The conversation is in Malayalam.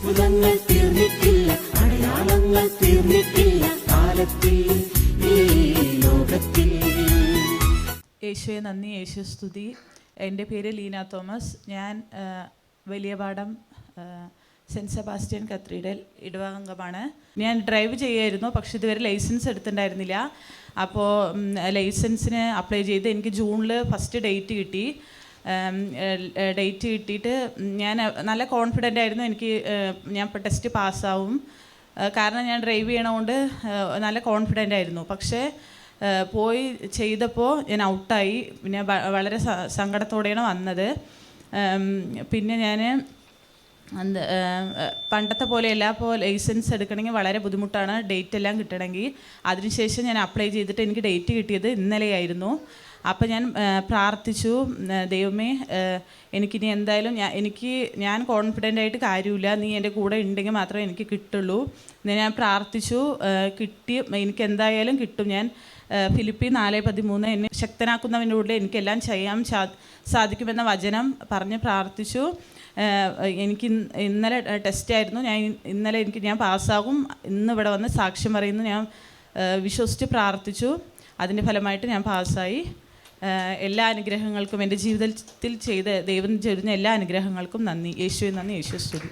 അത്ഭുതങ്ങൾ തീർന്നിട്ടില്ല അടയാളങ്ങൾ തീർന്നിട്ടില്ല കാലത്തിൽ ഈ യേശുവെ നന്ദി യേശു സ്തുതി. എന്റെ പേര് ലീന തോമസ്. ഞാൻ വലിയപാടം വലിയ സെന്റ് സെബാസ്റ്റ്യൻ കത്രീഡൽ ഇടവകംഗമാണ്. ഞാൻ ഡ്രൈവ് ചെയ്യായിരുന്നു പക്ഷെ ഇതുവരെ ലൈസൻസ് എടുത്തിട്ടുണ്ടായിരുന്നില്ല. അപ്പോൾ ലൈസൻസിന് അപ്ലൈ ചെയ്ത് എനിക്ക് ജൂണിൽ ഫസ്റ്റ് ഡേറ്റ് കിട്ടി. ഡേറ്റ് കിട്ടിയിട്ട് ഞാൻ നല്ല കോൺഫിഡന്റ് ആയിരുന്നു. എനിക്ക് ഞാൻ ഇപ്പോൾ ടെസ്റ്റ് പാസ്സാവും. കാരണം ഞാൻ ഡ്രൈവ് ചെയ്യണതുകൊണ്ട് നല്ല കോൺഫിഡന്റ് ആയിരുന്നു. പക്ഷേ പോയി ചെയ്തപ്പോൾ ഞാൻ ഔട്ടായി പിന്നെ വളരെ സങ്കടത്തോടെയാണ് വന്നത്. പിന്നെ ഞാൻ പണ്ടത്തെ പോലെ പോലെയല്ല പോ ലൈസൻസ് എടുക്കണമെങ്കിൽ വളരെ ബുദ്ധിമുട്ടാണ്. ഡേറ്റ് എല്ലാം കിട്ടണമെങ്കിൽ. അതിനുശേഷം ഞാൻ അപ്ലൈ ചെയ്തിട്ട് എനിക്ക് ഡേറ്റ് കിട്ടിയത് ഇന്നലെയായിരുന്നു. അപ്പോൾ ഞാൻ പ്രാർത്ഥിച്ചു ദൈവമേ എനിക്കിനി എന്തായാലും ഞാൻ എനിക്ക് ഞാൻ കോൺഫിഡന്റ് ആയിട്ട് കാര്യമില്ല. നീ എന്റെ കൂടെ ഉണ്ടെങ്കിൽ മാത്രമേ എനിക്ക് കിട്ടുള്ളൂ. ഞാൻ പ്രാർത്ഥിച്ചു കിട്ടി എനിക്ക് എന്തായാലും കിട്ടും. ഞാൻ ഫിലിപ്പി നാല് പതിമൂന്ന് എന്നെ ശക്തനാക്കുന്നവന്റെ എനിക്കെല്ലാം ചെയ്യാൻ സാധിക്കുമെന്ന വചനം പറഞ്ഞ് പ്രാർത്ഥിച്ചു. എനിക്ക് ഇന്നലെ ടെസ്റ്റ് ആയിരുന്നു. ഞാൻ ഇന്നലെ എനിക്ക് ഞാൻ പാസ്സാകും. ഇന്ന് ഇവിടെ വന്ന് സാക്ഷ്യം പറയുന്നു. ഞാൻ വിശ്വസിച്ച് പ്രാർത്ഥിച്ചു. അതിന്റെ ഫലമായിട്ട് ഞാൻ പാസ്സായി. എല്ലാ അനുഗ്രഹങ്ങൾക്കും എന്റെ ജീവിതത്തിൽ ചെയ്ത ദൈവം ചൊരിഞ്ഞ എല്ലാ അനുഗ്രഹങ്ങൾക്കും നന്ദി. യേശു നന്ദി. യേശു സ്തുതി.